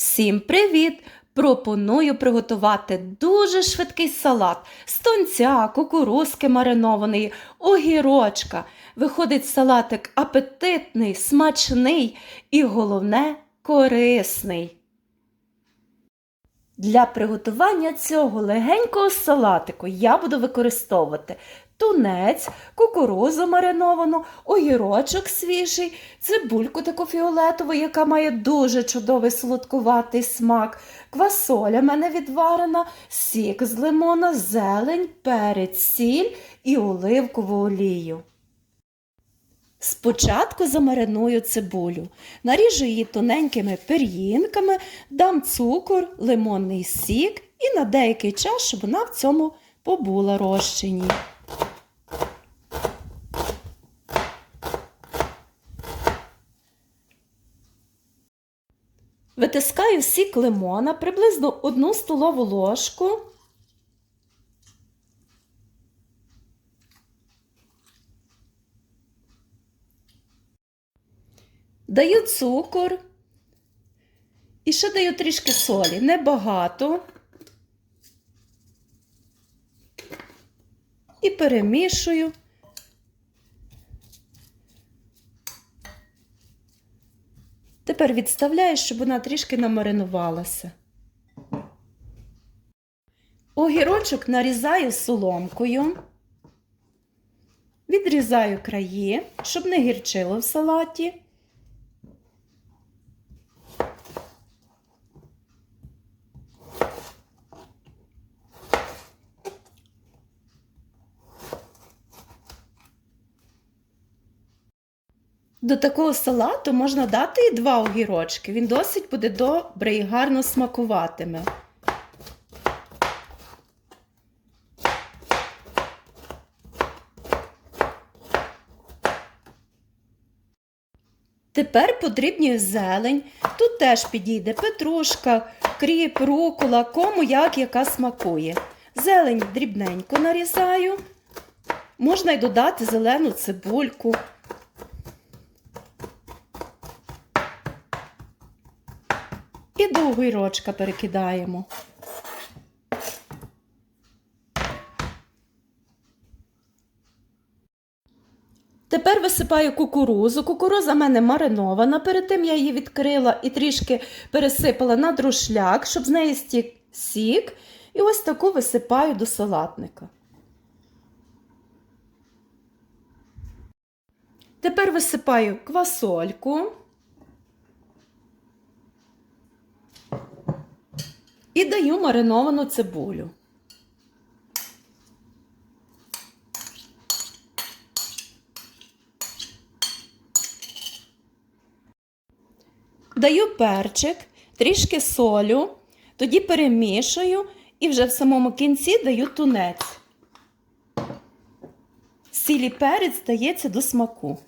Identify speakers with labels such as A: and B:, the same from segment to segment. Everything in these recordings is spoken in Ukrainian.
A: Всім привіт! Пропоную приготувати дуже швидкий салат з тонця, кукурузки маринованої, огірочка. Виходить салатик апетитний, смачний і головне корисний. Для приготування цього легенького салатику я буду використовувати тунець, кукурузу мариновану, огірочок свіжий, цибульку таку фіолетову, яка має дуже чудовий солодкуватий смак, квасоля в мене відварена, сік з лимона, зелень, перець, сіль і оливкову олію. Спочатку замариную цибулю, наріжу її тоненькими пір'їнками, дам цукор, лимонний сік і на деякий час, щоб вона в цьому побула розчині. Витискаю сік лимона приблизно одну столову ложку. Даю цукор і ще даю трішки солі, небагато. І перемішую. Тепер відставляю, щоб вона трішки намаринувалася. Огірочок нарізаю соломкою, відрізаю краї, щоб не гірчило в салаті. До такого салату можна дати і два огірочки. Він досить буде добре і гарно смакуватиме. Тепер подрібнюю зелень. Тут теж підійде петрушка, кріп, рукола, кому як яка смакує. Зелень дрібненько нарізаю. Можна й додати зелену цибульку. І до огірочка перекидаємо. Тепер висипаю кукурузу. Кукуруза в мене маринована. Перед тим я її відкрила і трішки пересипала на друшляк, щоб з неї стік сік. І ось таку висипаю до салатника. Тепер висипаю квасольку. І даю мариновану цибулю. Даю перчик, трішки солю, тоді перемішую і вже в самому кінці даю тунець. Сіль і перець дається до смаку.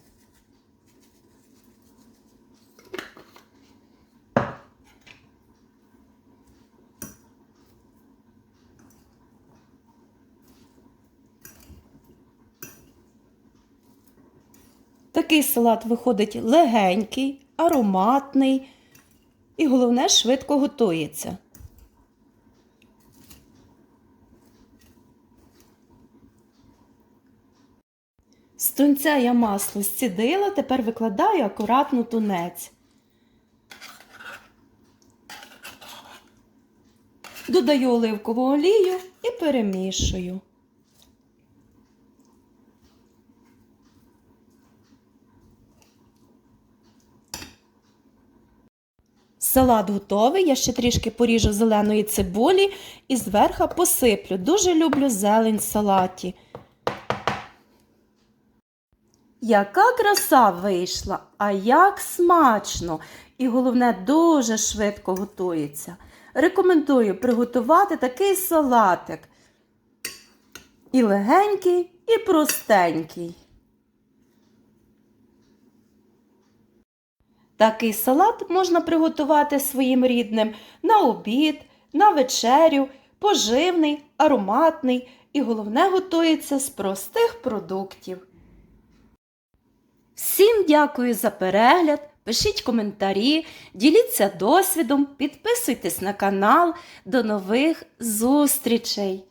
A: Такий салат виходить легенький, ароматний і, головне, швидко готується. З тунця я масло зцідила, тепер викладаю акуратно тунець. Додаю оливкову олію і перемішую. Салат готовий, я ще трішки поріжу зеленої цибулі і зверху посиплю. Дуже люблю зелень в салаті. Яка краса вийшла, а як смачно! І головне, дуже швидко готується. Рекомендую приготувати такий салатик. І легенький, і простенький. Такий салат можна приготувати своїм рідним на обід, на вечерю, поживний, ароматний і головне готується з простих продуктів. Всім дякую за перегляд! Пишіть коментарі, діліться досвідом, підписуйтесь на канал. До нових зустрічей!